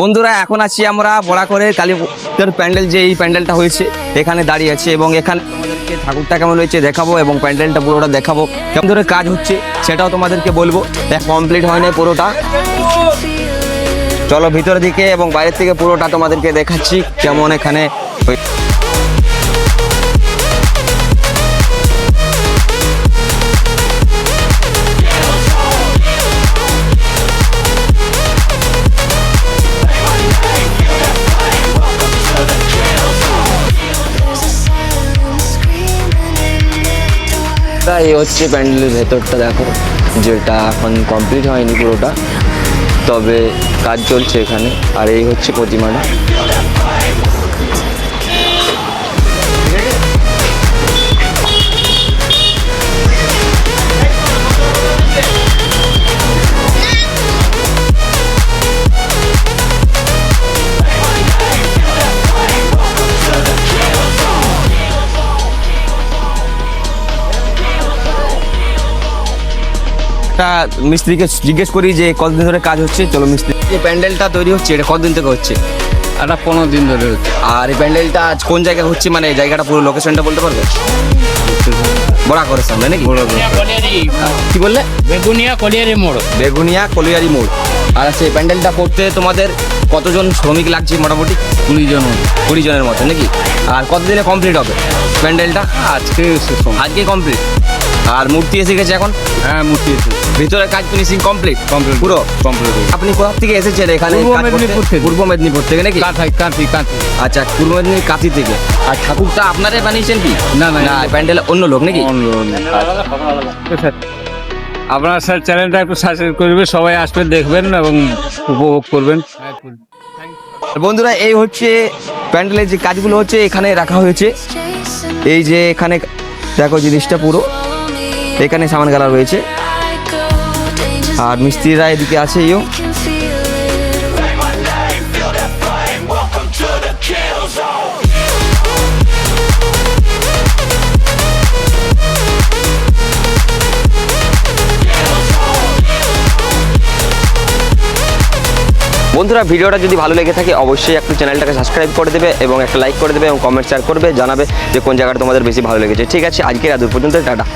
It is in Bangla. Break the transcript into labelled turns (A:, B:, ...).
A: বন্ধুরা, এখন আছি আমরা বড়া করে কালী প্যান্ডেল, যে এই প্যান্ডেলটা হয়েছে, এখানে দাঁড়িয়ে আছে এবং এখানে ঠাকুরটা কেমন হয়েছে দেখাবো এবং প্যান্ডেলটা পুরোটা দেখাবো। কেমন ধরে কাজ হচ্ছে সেটাও তোমাদেরকে বলব। কমপ্লিট হয় না পুরোটা। চলো ভিতর দিকে এবং বাইরের থেকে পুরোটা তোমাদেরকে দেখাচ্ছি কেমন এখানে তা এ হচ্ছে প্যান্ডেলের ভেতরটা, দেখো। যেটা এখন কমপ্লিট হয়নি পুরোটা। তবে কাজ চলছে এখানে, আর এই হচ্ছে প্রতিমাটা। একটা মিস্ত্রিকে জিজ্ঞেস করি যে কতদিন ধরে কাজ হচ্ছে? চলো মিস্ত্রি। যে প্যান্ডেলটা তৈরি হচ্ছে এটা কতদিন থেকে হচ্ছে?
B: একটা পনেরো দিন ধরে হচ্ছে।
A: আর এই প্যান্ডেলটা আজ কোন জায়গায় হচ্ছে? মানে এই জায়গাটা পুরো লোকেশনটা বলতে পারবে? বড়া করে সামনে নাকি? কি বললে?
B: বেগুনিয়া কলিয়ারি মোড়।
A: বেগুনিয়া কলিয়ারি মোড়। আর আচ্ছা এই প্যান্ডেলটা করতে তোমাদের কতজন শ্রমিক লাগছে মোটামুটি?
B: কুড়ি জন।
A: কুড়ি জনের মতো নাকি? আর কতদিনে কমপ্লিট হবে প্যান্ডেলটা?
B: আজকে
A: আজকে কমপ্লিট আর মূর্তি এসে গেছে এখন?
B: হ্যাঁ মূর্তি এসে
A: ভিতরে কাজ ফিনিশিং কমপ্লিট
B: কমপ্লিট
A: পুরো?
B: কমপ্লিট
A: আপনি কোথা থেকে এসেছেন এখানে?
B: পূর্ব মেদিনীপুর থেকে।
A: পূর্ব মেদিনীপুর থেকে নাকি?
B: কাঁথাই কাঁথি কাঁথি।
A: আচ্ছা পূর্ব মেদিনীপুর কাঁথি থেকে। আর ঠাকুরটা আপনারাই বানিয়েছেন কি?
B: না, না,
A: না প্যান্ডেল অন্য লোক নাকি?
B: অন্য আপনার স্যার চ্যানেলটা একটু সাবস্ক্রাইব করবে সবাই আসবেন দেখবেন এবং উপভোগ করবেন।
A: বন্ধুরা এই হচ্ছে প্যান্ডেলের যে কাজগুলো হচ্ছে এখানে রাখা হয়েছে। এই যে এখানে দেখো জিনিসটা পুরো। এখানে সামান গালা রয়েছে। আর মিস্ত্রিরা এদিকে আছে ইও। বন্ধুরা, ভিডিওটা যদি ভালো লেগে থাকে, অবশ্যই একটু চ্যানেলটাকে সাবস্ক্রাইব করে দেবে এবং একটা লাইক করে দেবে এবং কমেন্ট শেয়ার করবে, জানাবে যে কোন জায়গাটা তোমাদের বেশি ভালো লেগেছে। ঠিক আছে আজকের আদূর পর্যন্ত, টাটা।